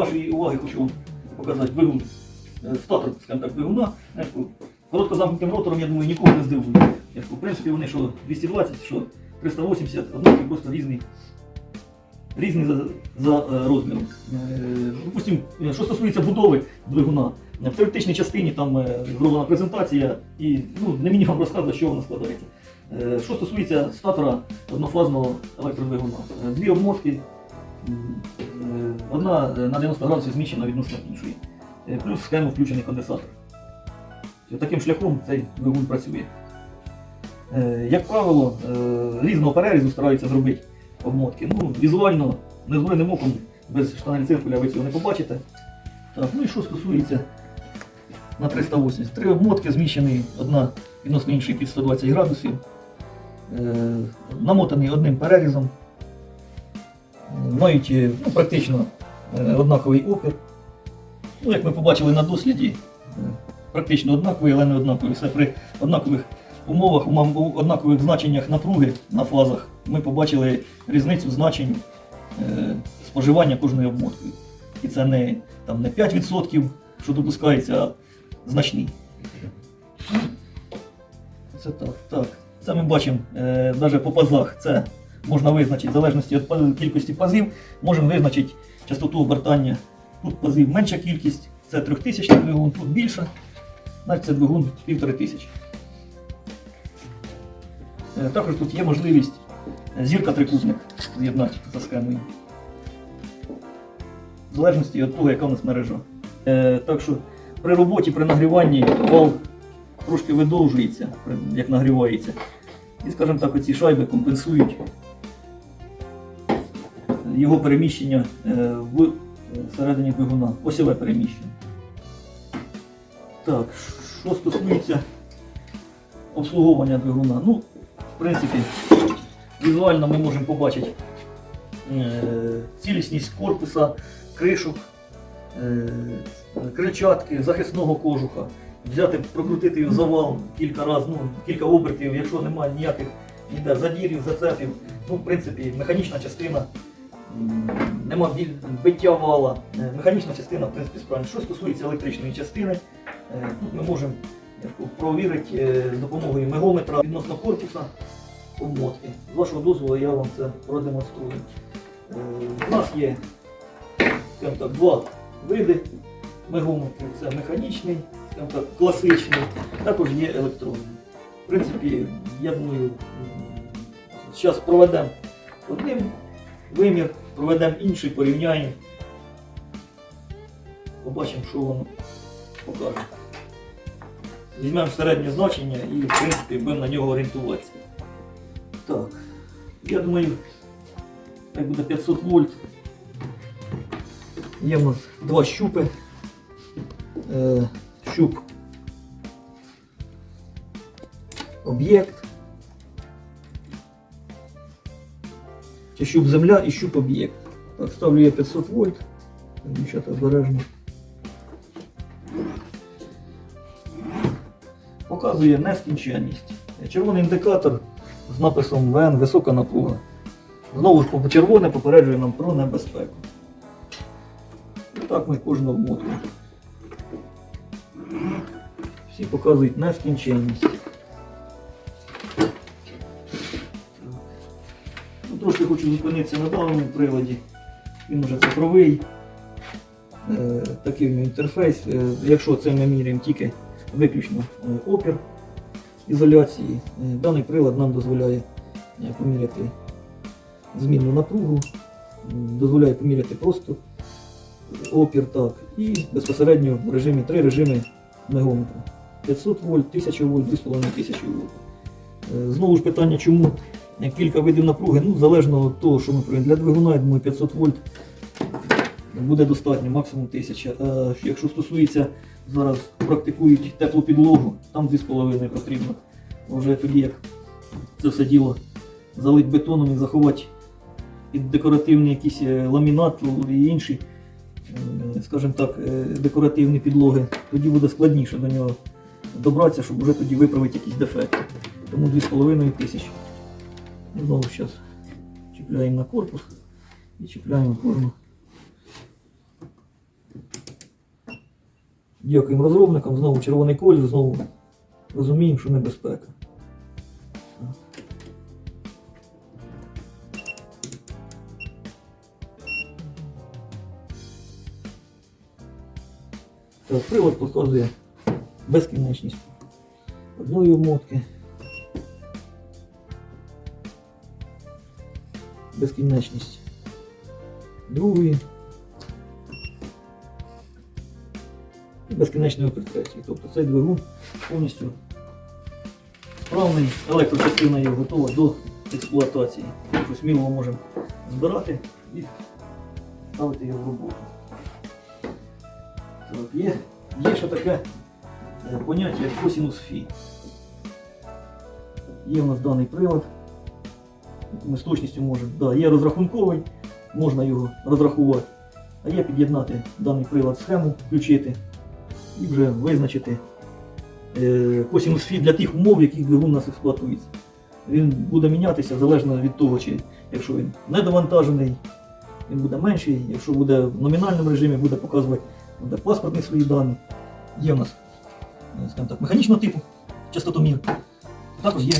вашої уваги хочу вам показати двигун. Е, Статор, скажімо так, двигуна. Знаєш, Короткозамкнутим ротором, я думаю, нікого не здивує. В принципі, вони що 220, що 380, однакові просто різні. Різні за, за е, розміром. Е, Допустим, е, що стосується будови двигуна, е, в теоретичній частині там е, зроблена презентація, і ну, не мені вам розказувати, що вона складається. Е, Що стосується статора однофазного електродвигуна, Е, дві обмотки, е, одна е, на 90 градусів зміщена відносно іншої, Е, плюс в схему включений конденсатор. Таким шляхом цей двигун працює. Е, Як правило, е, різного перерізу стараються зробити обмотки. Ну, візуально, незброєним оком, без штанель циркуля ви цього не побачите. Так, ну і що стосується на 380. Три обмотки зміщені одна відносно іншої під 120 градусів. Е, намотаний одним перерізом. Мають е, ну, практично е, однаковий опір. Ну, як ми побачили на досліді, е, практично однаковий, але не однаковий. Все при однакових умовах, у однакових значеннях напруги на фазах ми побачили різницю значень споживання кожної обмоткою. І це не, там, не 5%, що допускається, а значний. Це так. так. Це ми бачимо навіть по пазах. Це можна визначити в залежності від кількості пазів, можемо визначити частоту обертання. Тут пазів менша кількість, це 3000 двигун, тут більше, значить це двигун 1500. Е, Також тут є можливість е, зірка трикутник з'єднати за схемою. В залежності від того, яка у нас мережа. Е, Так що при роботі, при нагріванні вал трошки видовжується, як нагрівається. І, скажімо так, оці шайби компенсують його переміщення е, в е, всередині двигуна, осьове переміщення. Так, що стосується обслуговування двигуна. Ну, в принципі, візуально ми можемо побачити е, цілісність корпуса, кришок, крильчатки, захисного кожуха. Взяти, прокрутити його завал кілька разів, ну, кілька обертів, якщо немає ніяких ніде задірів, зацепів. Ну, в принципі, механічна частина, м, нема біль- биття вала. Е, Механічна частина, в принципі, справді. Що стосується електричної частини, е, тут ми можемо провірити е, з допомогою мегометра відносно корпуса обмотки. З вашого дозволу я вам це продемонструю. Е, У нас є так, два види мегометрів. Це механічний, так, класичний, також є електронний. В принципі, я думаю, зараз проведемо один вимір, проведемо інший, порівняємо. Побачимо, що воно покаже. Візьмемо середнє значення і, в принципі, будемо на нього орієнтуватися. Так, я думаю, як буде 500 вольт. Є в нас два щупи. Е, щуп об'єкт. Чи щуп земля і щуп об'єкт. Так, ставлю я 500 вольт. Дівчата обережно. Показує нескінченність. Червоний індикатор з написом ВН висока напруга. Знову ж червоне попереджує нам про небезпеку. І так ми кожну обмотку. Всі показують нескінченність. Трошки хочу зупинитися на даному приладі. Він вже цифровий. Е, такий в інтерфейс. Е, якщо це ми міряємо тільки виключно е, опір ізоляції, даний прилад нам дозволяє поміряти змінну напругу, дозволяє поміряти просто опір так, і безпосередньо в режимі три режими мегометра. 500 вольт, 1000 вольт, 2500 вольт. Знову ж питання, чому кілька видів напруги, ну залежно від того, що ми проводимо. Для двигуна, я думаю, 500 вольт буде достатньо, максимум 1000. Е, Якщо стосується, зараз практикують теплу підлогу, там 2,5 потрібно. Вже тоді як це все діло залить бетоном і заховати під декоративний якийсь е, ламінат і інші, е, скажімо так, декоративні підлоги, тоді буде складніше до нього добратися, щоб вже тоді виправити якісь дефекти. Тому 2,5 тисячі. Знову зараз чіпляємо на корпус і чіпляємо кожну Дякуємо розробникам, знову червоний колір, знову розуміємо, що небезпека. Так, привод показує безкінечність одної обмотки. Безкінечність другої. І безкінечної підкресії. Тобто цей двигун повністю справний, електрочастина його готова до експлуатації. Тобто сміло можемо збирати і ставити його в роботу. Так, є, є ще таке е, поняття як косінус фі. Є у нас даний прилад, ми з точністю можемо. Да, є розрахунковий, можна його розрахувати. А є під'єднати даний прилад в схему, включити і вже визначити е, косінус фі для тих умов, в яких двигун у нас експлуатується. Він буде мінятися залежно від того, чи якщо він недовантажений, він буде менший, якщо буде в номінальному режимі, буде показувати буде паспортні свої дані. Є у нас е, скажімо так, механічного типу частотомір. Також є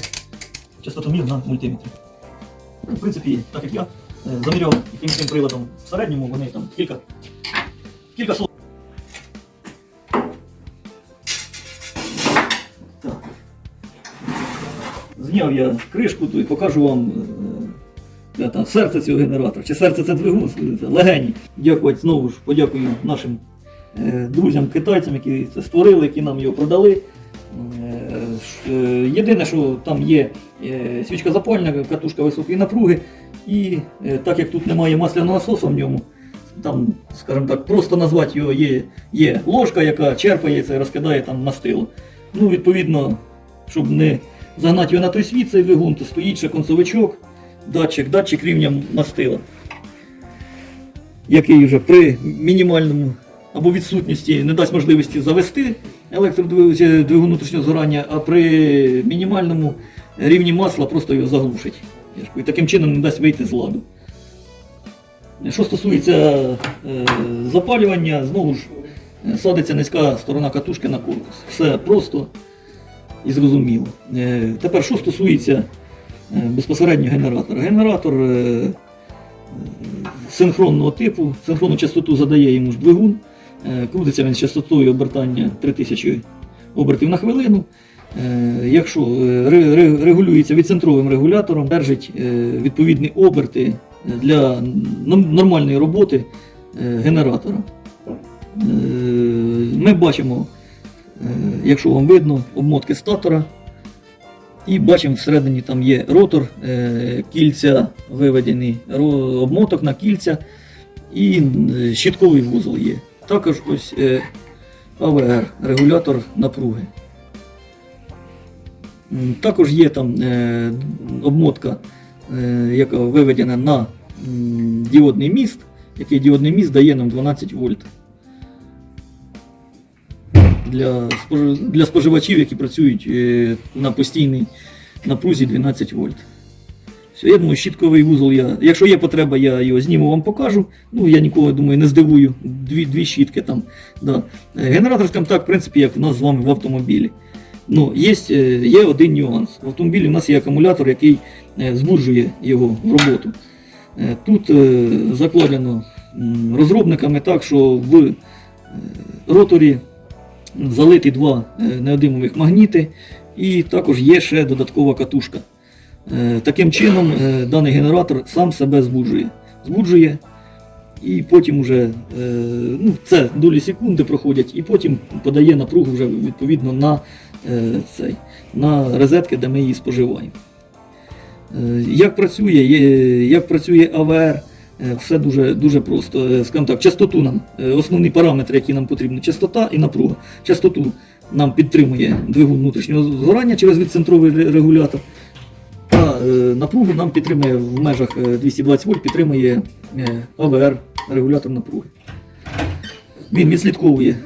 частотомір на мультиметрі. Ну, В принципі, так як я е, заміряв яким цим приладом в середньому, вони там кілька, кілька. Так. Зняв я кришку то і покажу вам е, е, та, серце цього генератора. Чи серце це двигун, це легені. Дякувати знову ж подякую нашим е, друзям китайцям, які це створили, які нам його продали. Е, Єдине, що там є е, свічка запальна, катушка високої напруги, і е, так як тут немає масляного насосу в ньому, там, скажімо так, просто назвати його є, є ложка, яка черпає це і розкидає там мастило. Ну, відповідно, щоб не загнати його на той світ, цей двигун, то стоїть ще концовичок, датчик, датчик рівня мастила, який вже при мінімальному або відсутності не дасть можливості завести електродвигун внутрішнього згорання, а при мінімальному рівні масла просто його заглушить. І таким чином не дасть вийти з ладу. Що стосується е, запалювання, знову ж е, садиться низька сторона катушки на корпус. Все просто і зрозуміло. Е, тепер, що стосується е, безпосередньо генератора. Генератор е, е, синхронного типу, синхронну частоту задає йому ж двигун. Е, Крутиться він з частотою обертання 3000 обертів на хвилину. Е, Якщо е, ре- ре- регулюється відцентровим регулятором, держить відповідні оберти для нормальної роботи генератора. Ми бачимо, якщо вам видно, обмотки статора. І бачимо, всередині там є ротор, кільця виведені, обмоток на кільця і щитковий вузол є. Також ось е, АВР, регулятор напруги. Також є там е, обмотка, е, яка виведена на діодний міст, який діодний міст дає нам 12 вольт. Для, спожи- для споживачів, які працюють на постійній напрузі 12 вольт. Я думаю, щітковий вузол я. Якщо є потреба, я його зніму вам покажу. Ну, я нікого думаю, не здивую. Дві, дві щітки там. Да. Е, Генератор, так, в принципі, як в нас з вами в автомобілі. Ну, є, е, є один нюанс. В автомобілі у нас є акумулятор, який е, збуджує його в роботу. Тут закладено розробниками так, що в роторі залиті два неодимових магніти, і також є ще додаткова катушка. Е, Таким чином, е, даний генератор сам себе збуджує. Збуджує, і потім вже е, ну, це долі секунди проходять, і потім подає напругу вже відповідно на, цей, на розетки, де ми її споживаємо. Як працює, як працює АВР, все дуже, дуже просто. Скажімо так, частоту нам, основні параметри, які нам потрібні, частота і напруга. Частоту нам підтримує двигун внутрішнього згорання через відцентровий регулятор. Е, напругу нам підтримує в межах е, 220 вольт, підтримує е, АВР, регулятор напруги. Він відслідковує,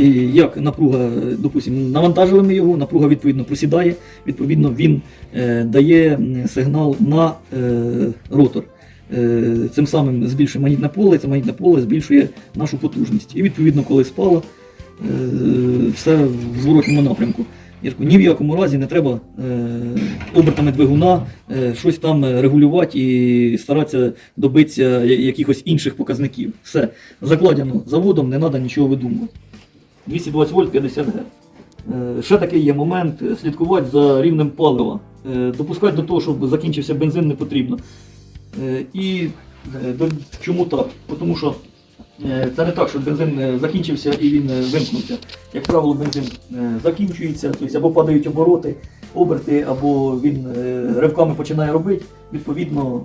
е, як напруга, е, допустимо, навантажили ми його, напруга відповідно просідає, відповідно він е, дає сигнал на е, ротор. е, цим самим збільшує магнітне поле, це магнітне поле збільшує нашу потужність. І відповідно, коли спало, е, все в зворотньому напрямку. Кажу, ні в якому разі не треба е, обертами двигуна е, щось там е, регулювати і старатися добитися якихось інших показників. Все, закладено заводом, не треба нічого видумувати. 220 вольт 50 Гц. Е, Ще такий є момент е, слідкувати за рівнем палива. Е, Допускати до того, щоб закінчився бензин, не потрібно. Е, І е, чому так? Тому що це не так, що бензин е, закінчився і він е, вимкнувся. Як правило, бензин е, закінчується, тобто або падають обороти, оберти, або він е, ривками починає робити, відповідно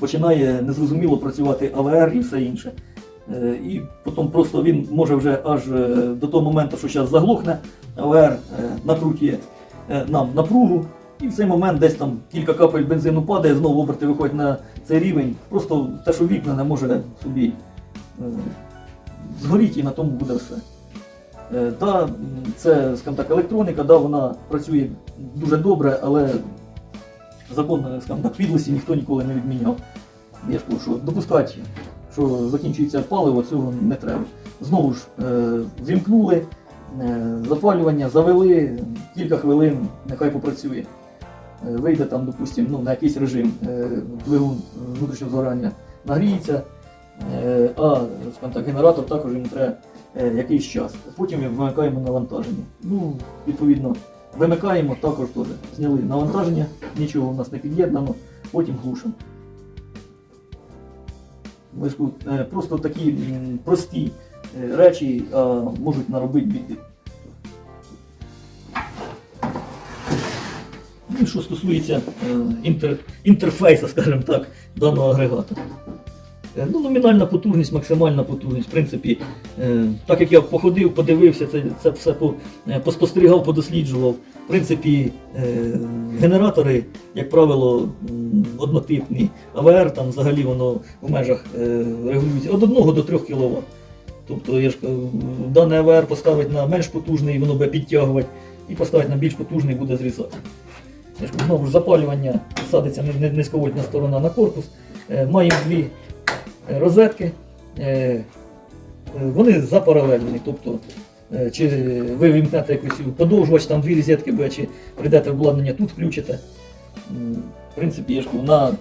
починає незрозуміло працювати АВР і все інше. Е, І потім просто він може вже аж е, до того моменту, що зараз заглохне, АВР е, накрутює е, нам напругу, і в цей момент десь там кілька капель бензину падає, знову оберти виходять на цей рівень. Просто те, що вікна не може собі е, згоріти і на тому буде все. Е, Да, це, скажімо так, електроніка, да, вона працює дуже добре, але закон, е, скажімо так, підлості ніхто ніколи не відміняв. Я ж кажу, що допускати, що закінчується паливо, цього не треба. Знову ж, е, вімкнули, е, запалювання завели, кілька хвилин, нехай попрацює. Е, Вийде там, допустимо, ну, на якийсь режим е, двигун внутрішнього згорання нагріється, е, а скажімо так, генератор також йому треба е, якийсь час. Потім вимикаємо навантаження. Ну, відповідно, вимикаємо також теж. Зняли навантаження, нічого у нас не під'єднано, потім глушимо. Е, Просто такі прості е, речі а, можуть наробити біди. Ну, що стосується е, інтер, інтерфейсу, скажімо так, даного агрегата. Е, Ну, номінальна потужність, максимальна потужність. В принципі, е, так як я походив, подивився, це, це все е, поспостерігав, подосліджував. В принципі, генератори, як правило, однотипні. АВР там взагалі воно в межах регулюється від 1 до 3 кВт. Тобто, я ж дане АВР поставить на менш потужний, воно буде підтягувати, і поставить на більш потужний буде зрізати. Я ж знову ж запалювання садиться низьковольтна сторона на корпус. Маємо дві розетки. Е, Вони запаралельні. Тобто, е, чи ви вімкнете якийсь подовжувач, там дві розетки буде, чи прийдете обладнання тут включите. В принципі, я ж на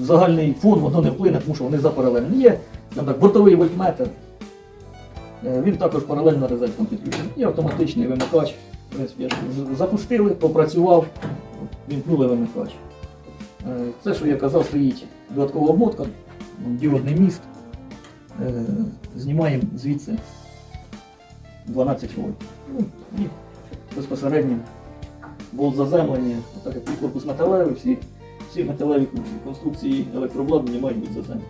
загальний фон воно не вплине, тому що вони запаралельні. Є так, бортовий вольтметр. Е, Він також паралельно розеткам підключений. І автоматичний вимикач. В принципі, я ж запустили, попрацював, вімкнули вимикач. Це, що я казав, стоїть додаткова обмотка, діодний міст. Е, Знімаємо звідси 12 вольт. Ну, і безпосередньо болт заземлення, так як корпус металевий, всі, всі металеві конструкції електрообладнання мають бути заземлені.